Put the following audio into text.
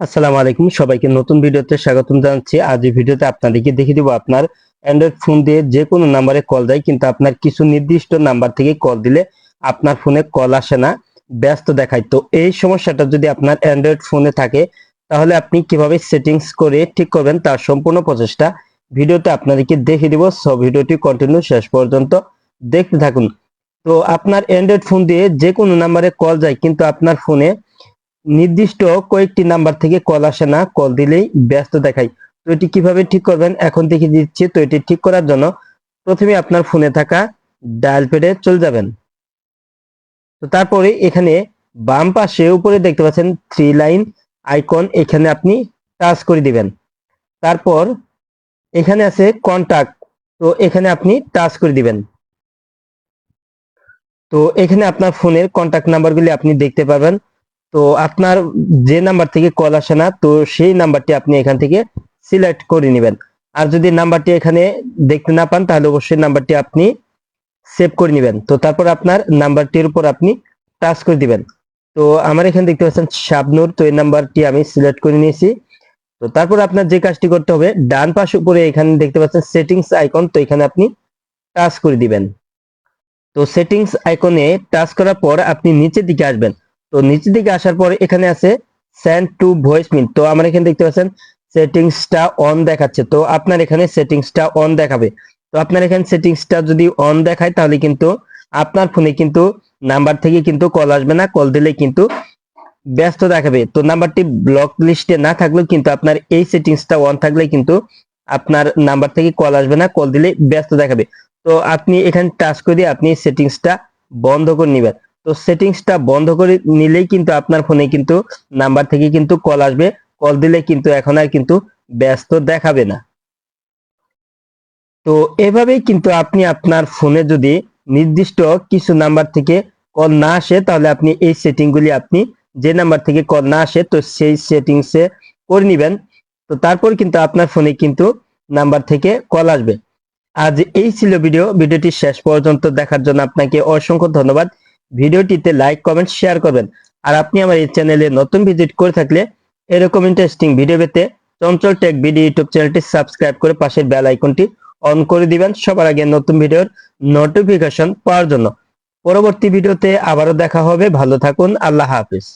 আসসালামু আলাইকুম, সবাইকে নতুন ভিডিওতে স্বাগতম জানাচ্ছি। আজ এই ভিডিওতে আপনাদেরকে দেখিয়ে দিব আপনার অ্যান্ড্রয়েড ফোন দিয়ে যে কোনো নাম্বারে কল যায় কিন্তু আপনার কিছু নির্দিষ্ট নাম্বার থেকে কল দিলে আপনার ফোনে কল আসে না, ব্যস্ত দেখায়। তো এই সমস্যাটা যদি আপনার অ্যান্ড্রয়েড ফোনে থাকে, তাহলে আপনি কীভাবে সেটিংস করে ঠিক করবেন, তার সম্পূর্ণ প্রচেষ্টা ভিডিওতে আপনাদেরকে দেখিয়ে দিব। সব ভিডিওটি কন্টিনিউ শেষ পর্যন্ত দেখতে থাকুন। তো আপনার অ্যান্ড্রয়েড ফোন দিয়ে যে কোনো নাম্বারে কল যায়, কিন্তু আপনার ফোনে নির্দিষ্ট কয়েকটি নাম্বার থেকে কল আসে না কল দিলেই ব্যস্ত দেখায়। তো এটি কীভাবে ঠিক করবেন? এখন দেখে দিচ্ছি। তো এটি ঠিক করার জন্য প্রথমে আপনার ফোনে থাকা ডায়াল প্যাডে চলে যাবেন। তো তারপরে এখানে বাম পাশে উপরে দেখতে পাচ্ছেন থ্রি লাইন আইকন এখানে আপনি টাচ করে দিবেন। তারপর এখানে আছে কন্টাক্ট তো এখানে আপনি টাচ করে দিবেন। তো এখানে আপনার ফোনের কন্টাক্ট নাম্বারগুলি আপনি দেখতে পাবেন তো আপনার যে নাম্বার থেকে কল আসে না, তো সেই নাম্বারটি আপনি এখান থেকে সিলেক্ট করে নেবেন। আর যদি নাম্বারটি এখানে দেখতে না পান, তাহলে অবশ্যই নাম্বারটি আপনি সেভ করে নেবেন। তো তারপর আপনার নাম্বারটির উপর আপনি টাচ করে দিবেন। তো আমার এখানে দেখতে পাচ্ছেন শাবনুর, তো এই নাম্বারটি আমি সিলেক্ট করে নিয়েছি। তো তারপর আপনার যে কাজটি করতে হবে, ডান পাশ উপরে এখানে দেখতে পাচ্ছেন সেটিংস আইকন তো এখানে আপনি টাচ করে দিবেন। তো সেটিংস আইকনে টাচ করার পর আপনি নিচের দিকে আসবেন। তো নিচের দিকে আসার পর এখানে আছে সেন্ড টু ভয়েস মিন তো আমার এখানে দেখতে পাচ্ছেন সেটিংসটা অন দেখাচ্ছে। তো আপনার এখানে সেটিংসটা অন দেখাবে। তো আপনার এখানে সেটিংসটা যদি অন দেখায়, তাহলে কিন্তু আপনার ফোনে কিন্তু নাম্বার থেকে কিন্তু কল আসবে না। কল দিলে কিন্তু ব্যস্ত দেখাবে। তো নাম্বারটি ব্লক লিস্টে না থাকলেও কিন্তু আপনার এই সেটিংসটা অন থাকলে কিন্তু আপনার নাম্বার থেকে কল আসবে না। কল দিলে ব্যস্ত দেখাবে। তো আপনি এখানে টাচ করে দিয়ে আপনি সেটিংসটা বন্ধ করে নেবেন। তো সেটিংসটা বন্ধ করে নিলেই কিন্তু আপনার ফোনে কিন্তু নাম্বার থেকে কিন্তু কল আসবে। কল দিলে কিন্তু এখন আর কিন্তু ব্যস্ত দেখাবে না। তো এভাবেই কিন্তু আপনি আপনার ফোনে যদি নির্দিষ্ট কিছু নাম্বার থেকে কল না আসে, তাহলে আপনি এই সেটিংগুলি আপনি যে নাম্বার থেকে কল না আসে, তো সেই সেটিংসে করে নেবেন। তো তারপর কিন্তু আপনার ফোনে কিন্তু নাম্বার থেকে কল আসবে। আজ এই ছিল ভিডিও ভিডিওটি শেষ পর্যন্ত দেখার জন্য আপনাকে অসংখ্য ধন্যবাদ। ভিডিওটিতে লাইক কমেন্ট শেয়ার করবেন। আর আপনি আমার এই চ্যানেলে নতুন ভিজিট করে থাকলে এরকম ইন্টারেস্টিং ভিডিও পেতে চঞ্চল টেক ভিডিও ইউটিউব চ্যানেলটি সাবস্ক্রাইব করে পাশের বেল আইকনটি অন করে দিবেন সবার আগে নতুন ভিডিওর নোটিফিকেশন পাওয়ার জন্য। পরবর্তী ভিডিওতে আবারও দেখা হবে। ভালো থাকুন। আল্লাহ হাফিজ।